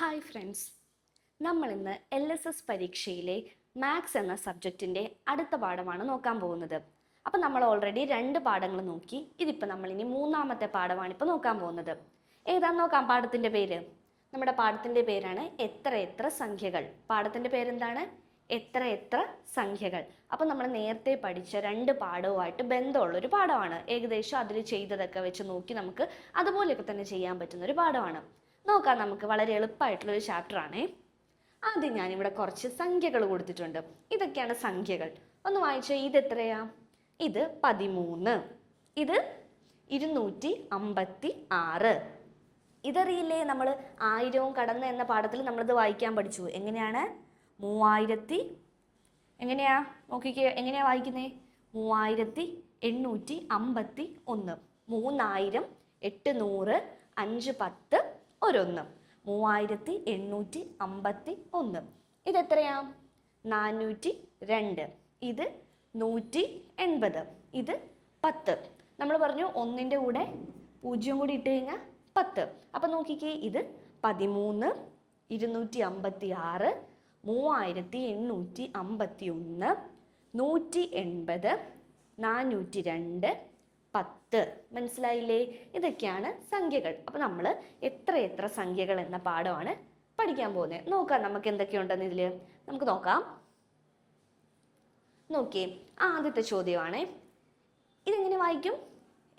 Hi friends നമ്മൾ ഇന്ന് L S S പരീക്ഷയിലെ മാത്സ് എന്ന സബ്ജക്റ്റിന്റെ അടുത്ത പാഠമാണ് നോക്കാൻ പോകുന്നത്. അപ്പോൾ നമ്മൾ ഓൾറെഡി രണ്ട് പാഠങ്ങൾ നോക്കി. ഇതിപ്പോൾ നമ്മൾ ഇനി മൂന്നാമത്തെ പാഠമാണ് ഇപ്പോൾ നോക്കാൻ പോകുന്നത്. ഏതാ നോക്കാം പാഠത്തിന്റെ പേര്? നമ്മുടെ പാഠത്തിന്റെ പേരാണ് എത്ര എത്ര സംഖ്യകൾ. പാഠത്തിന്റെ പേരെന്താണ്? എത്ര എത്ര സംഖ്യകൾ. അപ്പോൾ നമ്മൾ നേരത്തെ പഠിച്ച രണ്ട് പാഠവുമായിട്ട് ബന്ധമുള്ളൊരു പാഠമാണ്. ഏകദേശം അതിൽ ചെയ്തതൊക്കെ വെച്ച് നോക്കി നമുക്ക് അതുപോലെയൊക്കെ തന്നെ ചെയ്യാൻ പറ്റുന്ന ഒരു പാഠമാണ്. നോക്കാം നമുക്ക് വളരെ എളുപ്പമായിട്ടുള്ളൊരു ചാപ്റ്ററാണേ ആദ്യം ഞാനിവിടെ കുറച്ച് സംഖ്യകൾ കൊടുത്തിട്ടുണ്ട്. ഇതൊക്കെയാണ് സംഖ്യകൾ. ഒന്ന് വായിച്ചോ ഇത് എത്രയാ? ഇത് പതിമൂന്ന്. ഇത് ഇരുന്നൂറ്റി അമ്പത്തി ആറ് ഇതറിയില്ലേ നമ്മൾ ആയിരവും കടന്ന് എന്ന പാഠത്തിൽ നമ്മളിത് വായിക്കാൻ പഠിച്ചു. എങ്ങനെയാണ്? മൂവായിരത്തി എങ്ങനെയാ? നോക്കിക്കേ എങ്ങനെയാ വായിക്കുന്നേ? മൂവായിരത്തി എണ്ണൂറ്റി അമ്പത്തി ഒന്ന് മൂന്നായിരം എട്ട് നൂറ് അഞ്ച് പത്ത് ഒരൊന്ന്. മൂവായിരത്തി എണ്ണൂറ്റി അമ്പത്തി ഒന്ന്. ഇതെത്രയാ? നാനൂറ്റി രണ്ട്. ഇത് നൂറ്റി എൺപത്. ഇത് പത്ത്. നമ്മൾ പറഞ്ഞു ഒന്നിന്റെ കൂടെ പൂജ്യം കൂടി ഇട്ട് കഴിഞ്ഞാൽ പത്ത്. അപ്പം നോക്കിക്കേ ഇത് പതിമൂന്ന് ഇരുന്നൂറ്റി അമ്പത്തി ആറ് മൂവായിരത്തി എണ്ണൂറ്റി അമ്പത്തി ഒന്ന് നൂറ്റി എൺപത് നാനൂറ്റി രണ്ട് പത്ത്. മനസ്സിലായില്ലേ? ഇതൊക്കെയാണ് സംഖ്യകൾ. അപ്പം നമ്മൾ എത്ര എത്ര സംഖ്യകൾ എന്ന പാഠമാണ് പഠിക്കാൻ പോകുന്നത് നോക്കാം നമുക്ക് എന്തൊക്കെയുണ്ടെന്ന് ഇതിൽ നമുക്ക് നോക്കാം. നോക്കിയേ. ആദ്യത്തെ ചോദ്യമാണ്. ഇതെങ്ങനെ വായിക്കും?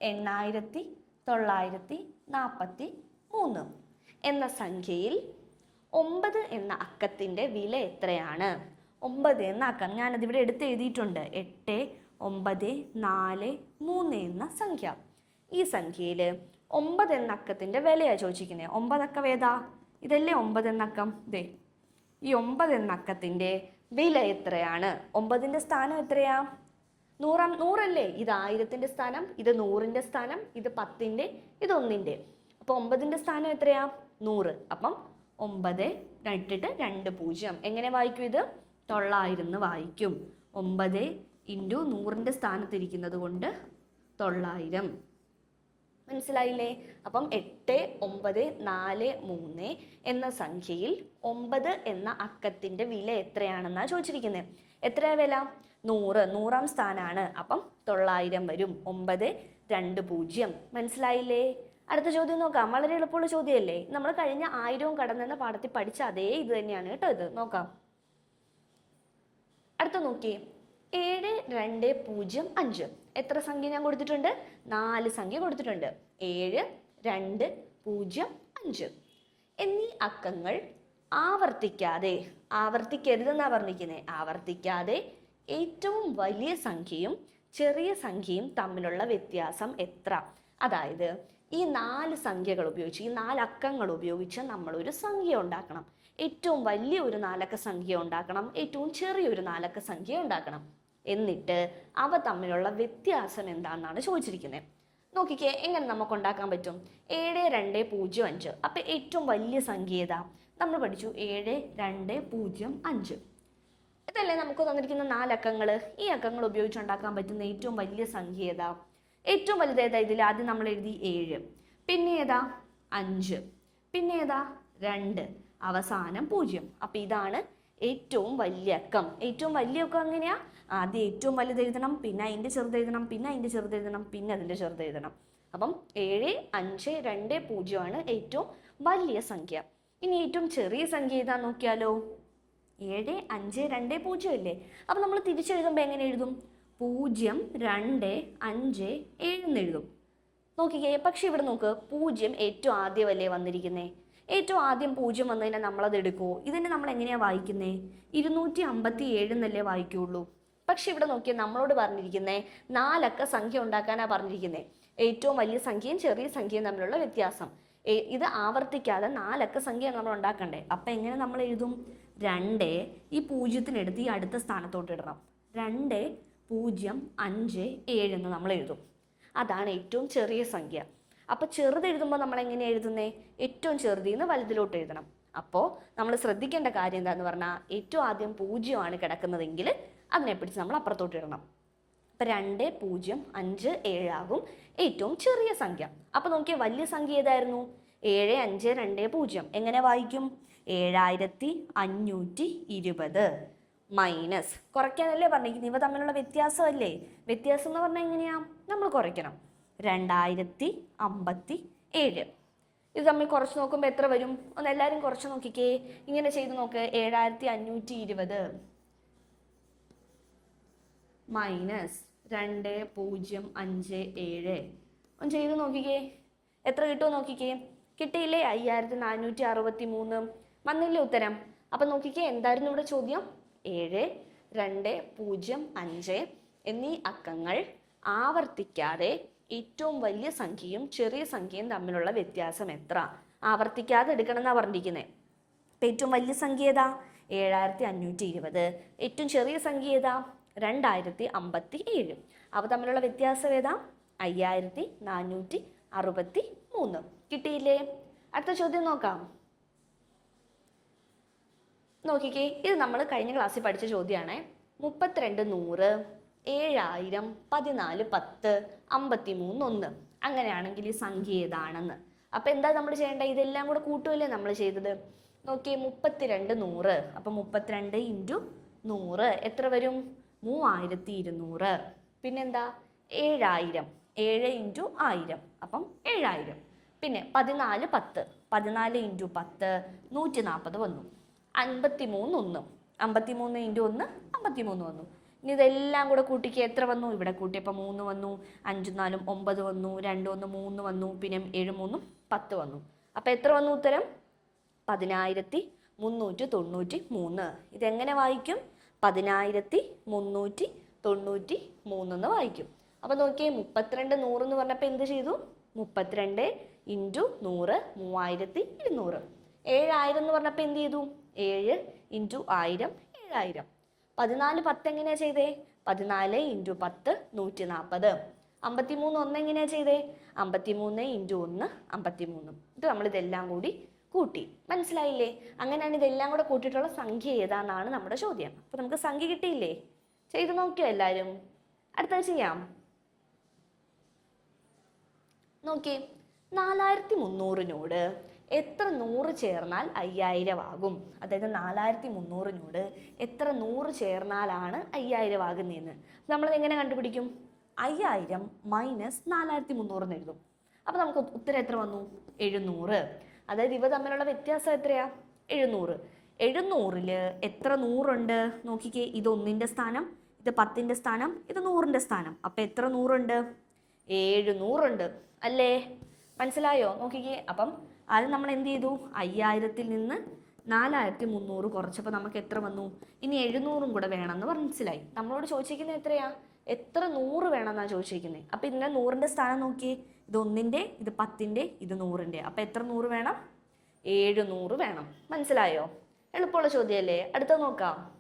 എണ്ണായിരത്തി തൊള്ളായിരത്തി നാൽപ്പത്തി മൂന്ന് എന്ന സംഖ്യയിൽ ഒമ്പത് എന്ന അക്കത്തിന്റെ വില എത്രയാണ്? ഒമ്പത് എന്ന അക്കം. ഞാനതിവിടെ എടുത്ത് എഴുതിയിട്ടുണ്ട് എട്ട് ഒമ്പത് നാല് മൂന്ന് എന്ന സംഖ്യ. ഈ സംഖ്യയിൽ ഒമ്പത് എന്ന അക്കത്തിന്റെ വിലയാണ് ചോദിച്ചിരിക്കുന്നത് ഒമ്പതക്കം ഏതാ? ഇതല്ലേ ഒമ്പത് എന്നക്കം ദേ ഈ ഒമ്പത് എന്ന അക്കത്തിന്റെ വില എത്രയാണ്? ഒമ്പതിന്റെ സ്ഥാനം എത്രയാ? നൂറാം നൂറല്ലേ? ഇത് ആയിരത്തിന്റെ സ്ഥാനം ഇത് നൂറിന്റെ സ്ഥാനം ഇത് പത്തിന്റെ ഇത് ഒന്നിന്റെ അപ്പോൾ ഒമ്പതിന്റെ സ്ഥാനം എത്രയാ? നൂറ്. അപ്പം ഒമ്പത് ഇട്ടിട്ട് രണ്ട് പൂജ്യം. എങ്ങനെ വായിക്കും ഇത്? തൊള്ളായിരം എന്ന് വായിക്കും. ഒമ്പത് ഇന്റു നൂറിന്റെ സ്ഥാനത്തിരിക്കുന്നത് കൊണ്ട് തൊള്ളായിരം. മനസ്സിലായില്ലേ? അപ്പം എട്ട് ഒമ്പത് നാല് മൂന്ന് എന്ന സംഖ്യയിൽ ഒമ്പത് എന്ന അക്കത്തിന്റെ വില എത്രയാണെന്നാണ് ചോദിച്ചിരിക്കുന്നത് എത്രയാ വില? നൂറ്. നൂറാം സ്ഥാനാണ്. അപ്പം തൊള്ളായിരം വരും. ഒമ്പത് രണ്ട് പൂജ്യം. മനസ്സിലായില്ലേ? അടുത്ത ചോദ്യം നോക്കാം. വളരെ എളുപ്പമുള്ള ചോദ്യമല്ലേ? നമ്മൾ കഴിഞ്ഞ ആയിരവും കടന്നെന്ന പാഠത്തിൽ പഠിച്ച അതേ ഇത് തന്നെയാണ് കേട്ടോ ഇത്. നോക്കാം. അടുത്ത നോക്കിയേ. ഏഴ് രണ്ട് പൂജ്യം അഞ്ച്. എത്ര സംഖ്യ ഞാൻ കൊടുത്തിട്ടുണ്ട്? നാല് സംഖ്യ കൊടുത്തിട്ടുണ്ട്. ഏഴ് രണ്ട് പൂജ്യം അഞ്ച്. എന്നീ അക്കങ്ങൾ ആവർത്തിക്കാതെ ആവർത്തിക്കരുതെന്നാണ് പറഞ്ഞിരിക്കുന്നത് ആവർത്തിക്കാതെ ഏറ്റവും വലിയ സംഖ്യയും ചെറിയ സംഖ്യയും തമ്മിലുള്ള വ്യത്യാസം എത്ര? അതായത് ഈ നാല് സംഖ്യകൾ ഉപയോഗിച്ച് ഈ നാല് അക്കങ്ങൾ ഉപയോഗിച്ച് നമ്മളൊരു സംഖ്യ ഉണ്ടാക്കണം. ഏറ്റവും വലിയ ഒരു നാലക്ക സംഖ്യ ഉണ്ടാക്കണം. ഏറ്റവും ചെറിയൊരു നാലക്ക സംഖ്യ ഉണ്ടാക്കണം. എന്നിട്ട് അവ തമ്മിലുള്ള വ്യത്യാസം എന്താണെന്നാണ് ചോദിച്ചിരിക്കുന്നത് നോക്കിക്കേ എങ്ങനെ നമുക്ക് ഉണ്ടാക്കാൻ പറ്റും? ഏഴ് രണ്ട് പൂജ്യം അഞ്ച്. അപ്പം ഏറ്റവും വലിയ സംഖ്യ ഏതാ? നമ്മൾ പഠിച്ചു ഏഴ് രണ്ട് പൂജ്യം അഞ്ച്. ഇതല്ലേ നമുക്ക് തന്നിരിക്കുന്ന നാലക്കങ്ങൾ ഈ അക്കങ്ങൾ ഉപയോഗിച്ച് ഉണ്ടാക്കാൻ പറ്റുന്ന ഏറ്റവും വലിയ സംഖ്യ ഏതാ? ഏറ്റവും വലുത് ഏതാ ഇതിൽ ആദ്യം നമ്മൾ എഴുതി ഏഴ്. പിന്നെ ഏതാ? അഞ്ച്. പിന്നെ ഏതാ? രണ്ട്. അവസാനം പൂജ്യം. അപ്പം ഇതാണ് ഏറ്റവും വലിയ അക്കം. ഏറ്റവും വലിയ അക്കം എങ്ങനെയാ? ആദ്യം ഏറ്റവും വലുത് എഴുതണം പിന്നെ അതിന്റെ ചെറുതെഴുതണം പിന്നെ അതിന്റെ ചെറുതെഴുതണം പിന്നെ അതിന്റെ ചെറുതെഴുതണം അപ്പം ഏഴ് അഞ്ച് രണ്ട് പൂജ്യമാണ് ഏറ്റവും വലിയ സംഖ്യ. ഇനി ഏറ്റവും ചെറിയ സംഖ്യ ഏതാ നോക്കിയാലോ? ഏഴ് അഞ്ച് രണ്ട് പൂജ്യം അല്ലേ? അപ്പം നമ്മൾ തിരിച്ചെഴുതുമ്പോൾ എങ്ങനെ എഴുതും? പൂജ്യം രണ്ട് അഞ്ച് ഏഴ് എന്ന് എഴുതും. നോക്കിക്കേ പക്ഷെ ഇവിടെ നോക്ക് പൂജ്യം ഏറ്റവും ആദ്യമല്ലേ വന്നിരിക്കുന്നേ? ഏറ്റവും ആദ്യം പൂജ്യം വന്നതിനെ നമ്മളത് എടുക്കുമോ ഇതിനെ നമ്മൾ എങ്ങനെയാണ് വായിക്കുന്നേ? ഇരുന്നൂറ്റി അമ്പത്തി ഏഴ് എന്നല്ലേ വായിക്കുള്ളൂ. പക്ഷെ ഇവിടെ നോക്കിയാൽ നമ്മളോട് പറഞ്ഞിരിക്കുന്നേ നാലക്ക സംഖ്യ ഉണ്ടാക്കാനാണ് പറഞ്ഞിരിക്കുന്നത് ഏറ്റവും വലിയ സംഖ്യയും ചെറിയ സംഖ്യയും തമ്മിലുള്ള വ്യത്യാസം. ഇത് ആവർത്തിക്കാതെ നാലക്ക സംഖ്യ നമ്മൾ ഉണ്ടാക്കണ്ടേ. അപ്പം എങ്ങനെ നമ്മൾ എഴുതും? രണ്ട് ഈ പൂജ്യത്തിനെടുത്ത് ഈ അടുത്ത സ്ഥാനത്തോട്ട് ഇടണം. രണ്ട് പൂജ്യം അഞ്ച് ഏഴ് എന്ന് നമ്മൾ എഴുതും. അതാണ് ഏറ്റവും ചെറിയ സംഖ്യ. അപ്പോൾ ചെറുത് എഴുതുമ്പോൾ നമ്മൾ എങ്ങനെ എഴുതുന്നേ? ഏറ്റവും ചെറുതിൽ നിന്ന് വലുതിലോട്ട് എഴുതണം. അപ്പോൾ നമ്മൾ ശ്രദ്ധിക്കേണ്ട കാര്യം എന്താന്ന് പറഞ്ഞാൽ ഏറ്റവും ആദ്യം പൂജ്യമാണ് കിടക്കുന്നതെങ്കിൽ അതിനെ പിടിച്ച് നമ്മൾ അപ്പുറത്തോട്ട് ഇടണം. അപ്പം രണ്ട് പൂജ്യം അഞ്ച് ഏഴാകും. ഏറ്റവും ചെറിയ സംഖ്യ. അപ്പോൾ നോക്കിയാൽ വലിയ സംഖ്യ ഏതായിരുന്നു? ഏഴ് അഞ്ച് രണ്ട് പൂജ്യം. എങ്ങനെ വായിക്കും? ഏഴായിരത്തി അഞ്ഞൂറ്റി ഇരുപത് മൈനസ്. കുറയ്ക്കാനല്ലേ പറഞ്ഞിരിക്കുന്നത്? ഇവ തമ്മിലുള്ള വ്യത്യാസമല്ലേ? വ്യത്യാസം എന്ന് പറഞ്ഞാൽ എങ്ങനെയാ? നമ്മൾ കുറയ്ക്കണം. രണ്ടായിരത്തി അമ്പത്തി ഏഴ്. ഇത് തമ്മിൽ കുറച്ച് നോക്കുമ്പോൾ എത്ര വരും? ഒന്ന് എല്ലാവരും കുറച്ച് നോക്കിക്കേ. ഇങ്ങനെ ചെയ്ത് നോക്ക്. ഏഴായിരത്തി അഞ്ഞൂറ്റി ഇരുപത്. മൈനസ് രണ്ട് പൂജ്യം അഞ്ച് ഏഴ്. ഒന്ന് ചെയ്ത് നോക്കിക്കേ. എത്ര കിട്ടുമോ നോക്കിക്കേ. കിട്ടിയില്ലേ? അയ്യായിരത്തി നാനൂറ്റി അറുപത്തി മൂന്ന് വന്നില്ലേ ഉത്തരം? അപ്പം നോക്കിക്കേ എന്തായിരുന്നു ഇവിടെ ചോദ്യം? ഏഴ് രണ്ട് പൂജ്യം അഞ്ച് എന്നീ അക്കങ്ങൾ ആവർത്തിക്കാതെ ഏറ്റവും വലിയ സംഖ്യയും ചെറിയ സംഖ്യയും തമ്മിലുള്ള വ്യത്യാസം എത്ര? ആവർത്തിക്കാതെ എടുക്കണം എന്നാണ് പറഞ്ഞിരിക്കുന്നത് അപ്പം ഏറ്റവും വലിയ സംഖ്യ ഏതാ? ഏഴായിരത്തി അഞ്ഞൂറ്റി ഇരുപത്. ഏറ്റവും ചെറിയ സംഖ്യ ഏതാ? രണ്ടായിരത്തി അമ്പത്തി ഏഴ് അവ തമ്മിലുള്ള വ്യത്യാസം ഏതാ? അയ്യായിരത്തി നാനൂറ്റി അറുപത്തി മൂന്ന് കിട്ടിയില്ലേ? അടുത്ത ചോദ്യം നോക്കാം. നോക്കിക്കേ ഇത് നമ്മൾ കഴിഞ്ഞ ക്ലാസ്സിൽ പഠിച്ച ചോദ്യമാണ്. മുപ്പത്തിരണ്ട് നൂറ് ഏഴായിരം പതിനാല് പത്ത് അമ്പത്തി മൂന്ന് ഒന്ന് അങ്ങനെയാണെങ്കിൽ ഈ സംഖ്യ ഏതാണെന്ന്. അപ്പോൾ എന്താ നമ്മൾ ചെയ്യേണ്ടത്? ഇതെല്ലാം കൂടെ കൂട്ടുമല്ലേ നമ്മൾ ചെയ്തത്? നോക്കിയേ മുപ്പത്തിരണ്ട് നൂറ്. അപ്പം മുപ്പത്തിരണ്ട് ഇന്റു നൂറ് എത്ര വരും? മൂവായിരത്തി ഇരുന്നൂറ് പിന്നെന്താ? ഏഴായിരം. ഏഴ് ഇന്റു ആയിരം. അപ്പം ഏഴായിരം. പിന്നെ പതിനാല് പത്ത്. പതിനാല് ഇന്റു പത്ത് നൂറ്റി നാൽപ്പത് വന്നു. അൻപത്തി മൂന്ന് ഒന്ന്. അമ്പത്തി മൂന്ന് ഇന്റു ഒന്ന് അമ്പത്തി മൂന്ന് വന്നു. ഇനി ഇതെല്ലാം കൂടെ കൂട്ടിക്ക് എത്ര വന്നു? ഇവിടെ കൂട്ടിയപ്പോൾ മൂന്ന് വന്നു. അഞ്ചും നാലും ഒമ്പത് വന്നു. രണ്ട് ഒന്ന് മൂന്ന് വന്നു. പിന്നെ ഏഴ് മൂന്നും പത്ത് വന്നു. അപ്പോൾ എത്ര വന്നു ഉത്തരം? പതിനായിരത്തി മുന്നൂറ്റി തൊണ്ണൂറ്റി മൂന്ന്. ഇതെങ്ങനെ വായിക്കും? പതിനായിരത്തി മുന്നൂറ്റി തൊണ്ണൂറ്റി മൂന്നെന്ന് വായിക്കും. അപ്പോൾ നോക്കിയേ മുപ്പത്തിരണ്ട് നൂറ് എന്ന് പറഞ്ഞപ്പോൾ എന്ത് ചെയ്തു? മുപ്പത്തിരണ്ട് ഇന്റു നൂറ് മൂവായിരത്തി ഇരുന്നൂറ് ഏഴായിരം എന്ന് പറഞ്ഞപ്പോൾ എന്ത് ചെയ്തു? ഏഴ് ഇന്റു ആയിരം ഏഴായിരം. പതിനാല് പത്ത് എങ്ങനെയാ ചെയ്തേ? പതിനാല് ഇന്റു പത്ത് നൂറ്റി നാൽപ്പത് അമ്പത്തി മൂന്ന് ഒന്ന് എങ്ങനെയാ ചെയ്തേ? അമ്പത്തി മൂന്ന് ഇന്റു ഒന്ന് അമ്പത്തി മൂന്ന് ഇത് നമ്മൾ ഇതെല്ലാം കൂടി കൂട്ടി. മനസ്സിലായില്ലേ? അങ്ങനെയാണ് ഇതെല്ലാം കൂടെ കൂട്ടിയിട്ടുള്ള സംഖ്യ ഏതാണെന്നാണ് നമ്മുടെ ചോദ്യം. അപ്പോൾ നമുക്ക് സംഖ്യ കിട്ടിയില്ലേ? ചെയ്തു നോക്കിയോ എല്ലാവരും അടുത്തത് ചെയ്യാം. നോക്കി നാലായിരത്തി മുന്നൂറിനോട് എത്ര നൂറ് ചേർന്നാൽ അയ്യായിരം ആകും അതായത് നാലായിരത്തി മുന്നൂറിനോട് എത്ര നൂറ് ചേർന്നാലാണ് അയ്യായിരം ആകുന്നതെന്ന് നമ്മൾ എങ്ങനെ കണ്ടുപിടിക്കും? അയ്യായിരം മൈനസ് നാലായിരത്തി മുന്നൂറെന്ന് എഴുതും. അപ്പോൾ നമുക്ക് ഉത്തരം എത്ര വന്നു? എഴുന്നൂറ്. അതായത് ഇവ തമ്മിലുള്ള വ്യത്യാസം എത്രയാ? എഴുന്നൂറ്. എഴുന്നൂറിൽ എത്ര നൂറുണ്ട്? നോക്കിക്കേ ഇത് ഒന്നിന്റെ സ്ഥാനം ഇത് പത്തിന്റെ സ്ഥാനം ഇത് നൂറിന്റെ സ്ഥാനം. അപ്പം എത്ര നൂറുണ്ട്? ഏഴ് അല്ലേ? മനസ്സിലായോ? നോക്കിക്കേ അപ്പം ആദ്യം നമ്മൾ എന്ത് ചെയ്തു? അയ്യായിരത്തിൽ നിന്ന് നാലായിരത്തി മുന്നൂറ് കുറച്ചപ്പോൾ നമുക്ക് എത്ര വന്നു? ഇനി എഴുന്നൂറും കൂടെ വേണമെന്ന് മനസ്സിലായി. നമ്മളോട് ചോദിച്ചിരിക്കുന്നത് എത്രയാ? എത്ര നൂറ് വേണമെന്നാണ് ചോദിച്ചിരിക്കുന്നത്. അപ്പം ഇതിന്റെ നൂറിന്റെ സ്ഥാനം നോക്കിയേ ഇത് ഒന്നിന്റെ ഇത് പത്തിന്റെ ഇത് നൂറിന്റെ. അപ്പം എത്ര നൂറ് വേണം? ഏഴ് നൂറ് വേണം. മനസ്സിലായോ? എളുപ്പമുള്ള ചോദ്യമല്ലേ? അടുത്ത നോക്കാം.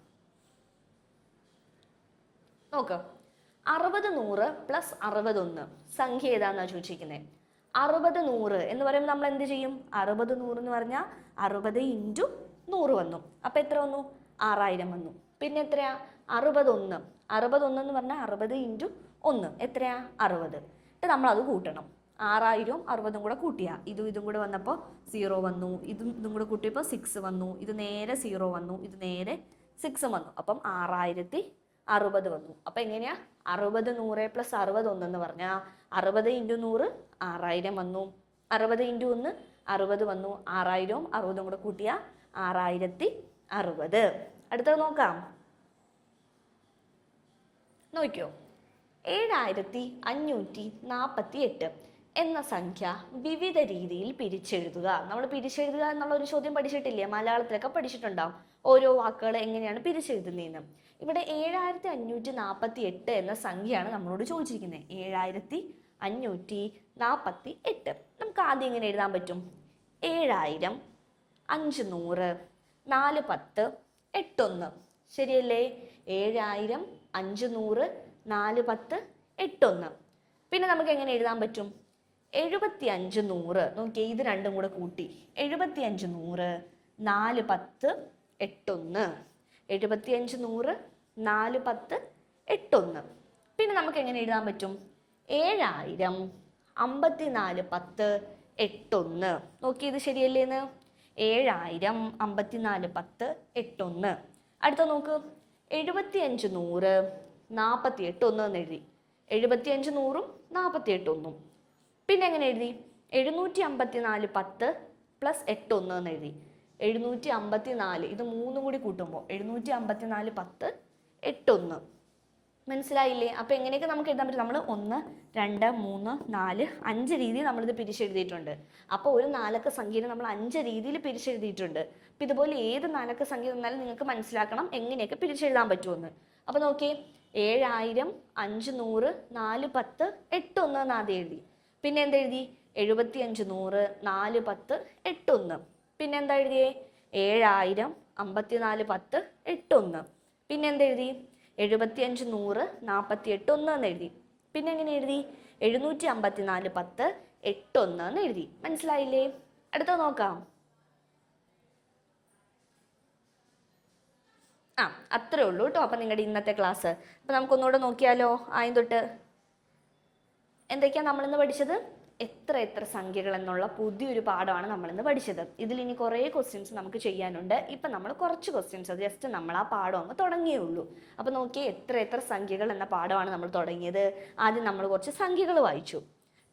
നോക്കാം. അറുപത് നൂറ് പ്ലസ് അറുപതൊന്ന്. സംഖ്യ ഏതാണെന്നാണ് ചോദിച്ചിരിക്കുന്നത് അറുപത് നൂറ് എന്ന് പറയുമ്പോൾ നമ്മൾ എന്ത് ചെയ്യും? അറുപത് നൂറ് എന്ന് പറഞ്ഞാൽ അറുപത് ഇന്റു നൂറ് വന്നു. അപ്പോൾ എത്ര വന്നു? ആറായിരം വന്നു. പിന്നെ എത്രയാ? അറുപതൊന്ന്. അറുപതൊന്ന് എന്ന് പറഞ്ഞാൽ അറുപത് ഇന്റു ഒന്ന്. എത്രയാ? അറുപത്. എന്നിട്ട് നമ്മൾ അത് കൂട്ടണം. ആറായിരവും അറുപതും കൂടെ കൂട്ടിയാ. ഇതും ഇതും കൂടെ വന്നപ്പോൾ സീറോ വന്നു. ഇതും ഇതും കൂടെ കൂട്ടിയപ്പോൾ സിക്സ് വന്നു. ഇത് നേരെ സീറോ വന്നു. ഇത് നേരെ സിക്സ് വന്നു. അപ്പം ആറായിരത്തി അറുപത് വന്നു. അപ്പം എങ്ങനെയാ? അറുപത് നൂറ് പ്ലസ് അറുപത് ഒന്നെന്ന് പറഞ്ഞാൽ അറുപത് ഇന്റു നൂറ് ആറായിരം വന്നു. അറുപത് ഇന്റു ഒന്ന് അറുപത് വന്നു. ആറായിരവും അറുപതും കൂടെ കൂട്ടിയ ആറായിരത്തി അറുപത്. അടുത്തത് നോക്കാം. നോക്കിയോ? ഏഴായിരത്തി അഞ്ഞൂറ്റി നാൽപ്പത്തി എട്ട് എന്ന സംഖ്യ വിവിധ രീതിയിൽ പിരിച്ചെഴുതുക. നമ്മൾ പിരിച്ചെഴുതുക എന്നുള്ള ഒരു ചോദ്യം പഠിച്ചിട്ടില്ലേ? മലയാളത്തിലൊക്കെ പഠിച്ചിട്ടുണ്ടാവും. ഓരോ വാക്കുകൾ എങ്ങനെയാണ് പിരിച്ചെഴുതുന്നതെന്ന് ഇവിടെ ഏഴായിരത്തി അഞ്ഞൂറ്റി നാൽപ്പത്തി എട്ട് എന്ന സംഖ്യയാണ് നമ്മളോട് ചോദിച്ചിരിക്കുന്നത്. ഏഴായിരത്തി അഞ്ഞൂറ്റി നാൽപ്പത്തി എട്ട് നമുക്ക് ആദ്യം എങ്ങനെ എഴുതാൻ പറ്റും? ഏഴായിരം അഞ്ച് നൂറ് നാല് പത്ത് എട്ടൊന്ന്. ശരിയല്ലേ? ഏഴായിരം അഞ്ച് നൂറ് നാല് പത്ത് എട്ടൊന്ന്. പിന്നെ നമുക്ക് എങ്ങനെ എഴുതാൻ പറ്റും? എഴുപത്തി അഞ്ച് നൂറ്. നോക്കിയേ ഇത് രണ്ടും കൂടെ കൂട്ടി. എഴുപത്തി അഞ്ച് നൂറ് നാല് പത്ത് എട്ടൊന്ന്. എഴുപത്തി അഞ്ച് നൂറ് നാല് പത്ത് എട്ടൊന്ന്. പിന്നെ നമുക്ക് എങ്ങനെ എഴുതാൻ പറ്റും? ഏഴായിരം അമ്പത്തി നാല് പത്ത് എട്ടൊന്ന്. നോക്കി ഇത് ശരിയല്ലേന്ന് ഏഴായിരം അമ്പത്തി നാല് പത്ത് എട്ടൊന്ന്. അടുത്ത നോക്ക്. എഴുപത്തി അഞ്ച് നൂറ് നാൽപ്പത്തി എട്ട് ഒന്ന് എന്ന് എഴുതി. എഴുപത്തി അഞ്ച് നൂറും നാൽപ്പത്തി എട്ട് ഒന്നും. പിന്നെ എങ്ങനെ എഴുതി എഴുന്നൂറ്റി അമ്പത്തി നാല് പത്ത് പ്ലസ് എട്ട് ഒന്ന് എന്ന് എഴുതി എഴുന്നൂറ്റി അമ്പത്തി നാല് ഇത് മൂന്നും കൂടി കൂട്ടുമ്പോൾ എഴുന്നൂറ്റി അമ്പത്തി നാല് പത്ത് എട്ടൊന്ന്. മനസ്സിലായില്ലേ? അപ്പോൾ എങ്ങനെയൊക്കെ നമുക്ക് എഴുതാൻ പറ്റും? നമ്മൾ ഒന്ന് രണ്ട് മൂന്ന് നാല് അഞ്ച് രീതിയിൽ നമ്മളിത് പിരിച്ചെഴുതിയിട്ടുണ്ട്. അപ്പോൾ ഒരു നാലക്ക സംഖ്യയിൽ നമ്മൾ അഞ്ച് രീതിയിൽ പിരിച്ചെഴുതിയിട്ടുണ്ട്. അപ്പോൾ ഇതുപോലെ ഏത് നാലക്ക സംഖ്യ തന്നാലും നിങ്ങൾക്ക് മനസ്സിലാക്കണം എങ്ങനെയൊക്കെ പിരിച്ചെഴുതാൻ പറ്റുമെന്ന്. അപ്പോൾ നോക്കിയേ ഏഴായിരം അഞ്ച് നൂറ് നാല് പത്ത് എട്ടൊന്ന് എന്ന് ആദ്യം എഴുതി. പിന്നെ എന്താ എഴുതി എഴുപത്തിയഞ്ച് നൂറ് നാല് പത്ത് എട്ടൊന്ന്. പിന്നെ എന്താ എഴുതിയേ ഏഴായിരം അമ്പത്തിനാല് പത്ത് എട്ടൊന്ന്. പിന്നെ എന്താ എഴുതി എഴുപത്തിയഞ്ച് നൂറ് നാൽപ്പത്തി എട്ട് ഒന്ന് എന്ന് എഴുതി പിന്നെ എങ്ങനെ എഴുതി എഴുന്നൂറ്റി അമ്പത്തിനാല് പത്ത് എട്ടൊന്ന് എന്ന് എഴുതി മനസ്സിലായില്ലേ? അടുത്ത നോക്കാം. ആ അത്രേ ഉള്ളൂ കേട്ടോ. അപ്പം നിങ്ങളുടെ ഇന്നത്തെ ക്ലാസ്. അപ്പം നമുക്കൊന്നുകൂടെ നോക്കിയാലോ ആയും തൊട്ട് എന്തൊക്കെയാണ് നമ്മളിന്ന് പഠിച്ചത്? എത്ര എത്ര സംഖ്യകൾ എന്നുള്ള പുതിയൊരു പാഠമാണ് നമ്മളിന്ന് പഠിച്ചത്. ഇതിൽ ഇനി കുറേ ക്വസ്റ്റ്യൻസ് നമുക്ക് ചെയ്യാനുണ്ട്. ഇപ്പം നമ്മൾ കുറച്ച് ക്വസ്റ്റ്യൻസ് ജസ്റ്റ് നമ്മൾ ആ പാഠം അങ്ങ് തുടങ്ങിയേ ഉള്ളൂ. അപ്പോൾ നോക്കിയേ എത്ര എത്ര സംഖ്യകൾ എന്ന പാഠമാണ് നമ്മൾ തുടങ്ങിയത്. ആദ്യം നമ്മൾ കുറച്ച് സംഖ്യകൾ വായിച്ചു.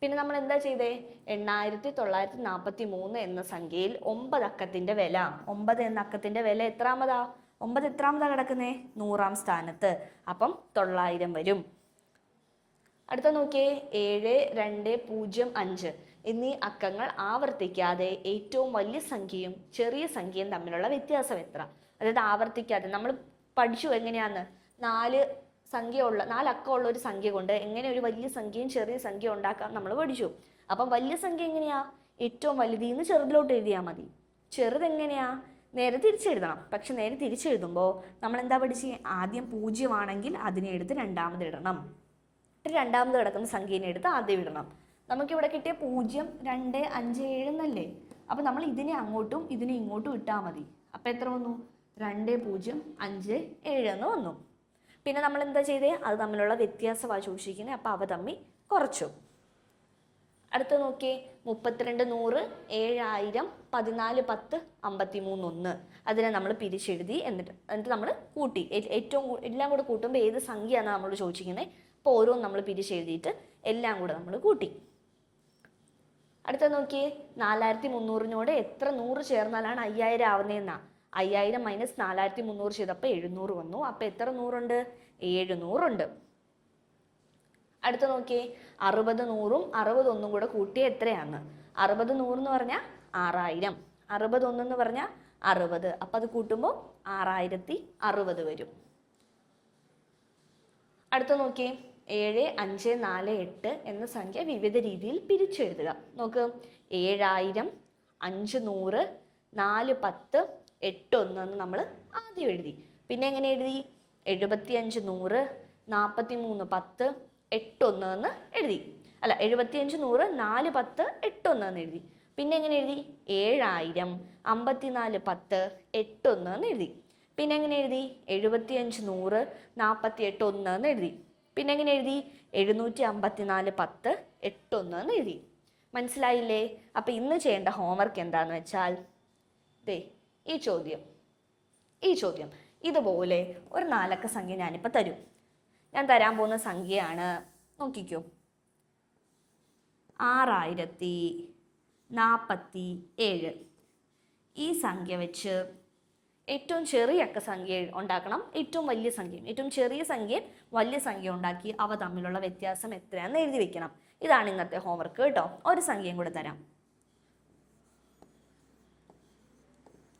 പിന്നെ നമ്മൾ എന്താ ചെയ്തേ? എണ്ണായിരത്തി തൊള്ളായിരത്തി നാൽപ്പത്തി മൂന്ന് എന്ന സംഖ്യയിൽ ഒമ്പത് അക്കത്തിന്റെ വില. ഒമ്പത് എന്ന അക്കത്തിന്റെ വില എത്രാമതാ? ഒമ്പത് എത്രാമതാ കിടക്കുന്നേ? നൂറാം സ്ഥാനത്ത്. അപ്പം തൊള്ളായിരം വരും. അടുത്ത നോക്കിയേ ഏഴ് രണ്ട് പൂജ്യം അഞ്ച്. എന്നീ അക്കങ്ങൾ ആവർത്തിക്കാതെ ഏറ്റവും വലിയ സംഖ്യയും ചെറിയ സംഖ്യയും തമ്മിലുള്ള വ്യത്യാസം എത്ര? അതായത് ആവർത്തിക്കാതെ നമ്മൾ പഠിച്ചു എങ്ങനെയാന്ന്? നാല് സംഖ്യ ഉള്ള നാല് അക്കമുള്ള ഒരു സംഖ്യ കൊണ്ട് എങ്ങനെ ഒരു വലിയ സംഖ്യയും ചെറിയ സംഖ്യ ഉണ്ടാക്കാം നമ്മൾ പഠിച്ചു. അപ്പം വലിയ സംഖ്യ എങ്ങനെയാ? ഏറ്റവും വലുതിൽ നിന്ന് ചെറുതിലോട്ട് എഴുതിയാൽ മതി. ചെറുതെങ്ങനെയാ നേരെ തിരിച്ചെഴുതണം. പക്ഷെ നേരെ തിരിച്ചെഴുതുമ്പോൾ നമ്മൾ എന്താ പഠിച്ച്? ആദ്യം പൂജ്യമാണെങ്കിൽ അതിനെ എടുത്ത് രണ്ടാമത് ഇടണം. എന്നിട്ട് രണ്ടാമത് കിടക്കുന്ന സംഖ്യനെ എടുത്ത് ആദ്യം ഇടണം. നമുക്കിവിടെ കിട്ടിയ പൂജ്യം രണ്ട് അഞ്ച് ഏഴ് എന്നല്ലേ? അപ്പം നമ്മൾ ഇതിനെ അങ്ങോട്ടും ഇതിനെ ഇങ്ങോട്ടും ഇട്ടാൽ മതി. അപ്പം എത്ര വന്നു? രണ്ട് പൂജ്യം അഞ്ച് ഏഴ് എന്ന് വന്നു. പിന്നെ നമ്മൾ എന്താ ചെയ്തേ? അത് തമ്മിലുള്ള വ്യത്യാസമാണ് സൂക്ഷിക്കുന്നത് അപ്പോൾ അവ തമ്മിൽ കുറച്ചു. അടുത്ത നോക്കിയേ. മുപ്പത്തിരണ്ട് നൂറ് ഏഴായിരം പതിനാല് പത്ത് അമ്പത്തി മൂന്ന് ഒന്ന്. അതിനെ നമ്മൾ പിരിച്ചെഴുതി എന്നിട്ട് എന്നിട്ട് നമ്മൾ കൂട്ടി. ഏറ്റവും എല്ലാം കൂടെ കൂട്ടുമ്പോൾ ഏത് സംഖ്യയാണ് നമ്മൾ ചോദിച്ചിരിക്കുന്നത് അപ്പോൾ ഓരോന്നും നമ്മൾ പിരിച്ചെഴുതിയിട്ട് എല്ലാം കൂടെ നമ്മൾ കൂട്ടി. അടുത്ത നോക്കിയേ നാലായിരത്തി മുന്നൂറിനോട് എത്ര നൂറ് ചേർന്നാലാണ് അയ്യായിരം ആവുന്നതെന്നാ അയ്യായിരം മൈനസ് നാലായിരത്തി മുന്നൂറ് ചെയ്തപ്പോൾ എഴുന്നൂറ് വന്നു. അപ്പോൾ എത്ര നൂറുണ്ട്? എഴുന്നൂറുണ്ട് അടുത്ത നോക്കിയേ അറുപത് നൂറും അറുപതൊന്നും കൂടെ കൂട്ടിയ എത്രയാണ്? അറുപത് നൂറെന്ന് പറഞ്ഞാൽ ആറായിരം. അറുപതൊന്നെന്ന് പറഞ്ഞാൽ അറുപത്. അപ്പം അത് കൂട്ടുമ്പോൾ ആറായിരത്തി അറുപത് വരും. അടുത്ത നോക്കിയേ ഏഴ് അഞ്ച് നാല് എട്ട് എന്ന സംഖ്യ വിവിധ രീതിയിൽ പിരിച്ചെഴുതുക. നോക്ക്. ഏഴായിരം അഞ്ച് നൂറ് നാല് പത്ത് എട്ട് ഒന്ന് എന്ന് നമ്മൾ ആദ്യം എഴുതി. പിന്നെ എങ്ങനെ എഴുതി? എഴുപത്തി അഞ്ച് നൂറ് നാൽപ്പത്തി മൂന്ന് പത്ത് എട്ടൊന്ന് എന്ന് എഴുതി. അല്ല എഴുപത്തിയഞ്ച് നൂറ് നാല് പത്ത് എട്ടൊന്ന് എന്ന് എഴുതി. പിന്നെ എങ്ങനെ എഴുതി? ഏഴായിരം അമ്പത്തിനാല് പത്ത് എട്ടൊന്ന് എന്ന് എഴുതി. പിന്നെ എങ്ങനെ എഴുതി? എഴുപത്തിയഞ്ച് നൂറ് നാൽപ്പത്തി എട്ട് ഒന്ന് എന്ന് എഴുതി. പിന്നെ എങ്ങനെ എഴുതി? എഴുന്നൂറ്റി അമ്പത്തിനാല് പത്ത് എട്ടൊന്ന് എന്ന് എഴുതി. മനസ്സിലായില്ലേ? അപ്പം ഇന്ന് ചെയ്യേണ്ട ഹോംവർക്ക് എന്താന്ന് വെച്ചാൽ ദേ ഈ ചോദ്യം. ഈ ചോദ്യം. ഇതുപോലെ ഒരു നാലക്ക സംഖ്യ ഞാനിപ്പോൾ തരും. ഞാൻ തരാൻ പോകുന്ന സംഖ്യയാണ് നോക്കിക്കോ. ആറായിരത്തി നാൽപ്പത്തി ഏഴ് ഈ സംഖ്യ വെച്ച് ഏറ്റവും ചെറിയ അക്ക സംഖ്യ ഉണ്ടാക്കണം. ഏറ്റവും വലിയ സംഖ്യയും ഏറ്റവും ചെറിയ സംഖ്യയും വലിയ സംഖ്യ ഉണ്ടാക്കി അവ തമ്മിലുള്ള വ്യത്യാസം എത്രയാണെന്ന് എഴുതി വെക്കണം. ഇതാണ് ഇന്നത്തെ ഹോംവർക്ക് കേട്ടോ. ഒരു സംഖ്യയും കൂടെ തരാം.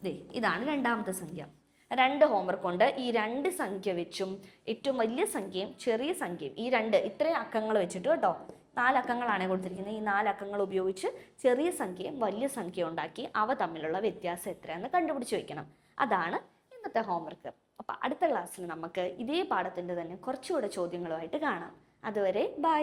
ദേ ഇതാണ് രണ്ടാമത്തെ സംഖ്യ. രണ്ട് ഹോംവർക്ക് ഉണ്ട്. ഈ രണ്ട് സംഖ്യ വെച്ചും ഏറ്റവും വലിയ സംഖ്യയും ചെറിയ സംഖ്യയും ഈ രണ്ട് ഇത്രയും അക്കങ്ങൾ വെച്ചിട്ട് കേട്ടോ. നാലക്കങ്ങളാണ് കൊടുത്തിരിക്കുന്നത്. ഈ നാലക്കങ്ങൾ ഉപയോഗിച്ച് ചെറിയ സംഖ്യയും വലിയ സംഖ്യയും ഉണ്ടാക്കി അവ തമ്മിലുള്ള വ്യത്യാസം എത്രയാണെന്ന് കണ്ടുപിടിച്ച് വെക്കണം. അതാണ് ഇന്നത്തെ ഹോംവർക്ക് അപ്പോൾ അടുത്ത ക്ലാസ്സിൽ നമുക്ക് ഇതേ പാഠത്തിന്റെ തന്നെ കുറച്ചുകൂടെ ചോദ്യങ്ങളുമായിട്ട് കാണാം. അതുവരെ ബൈ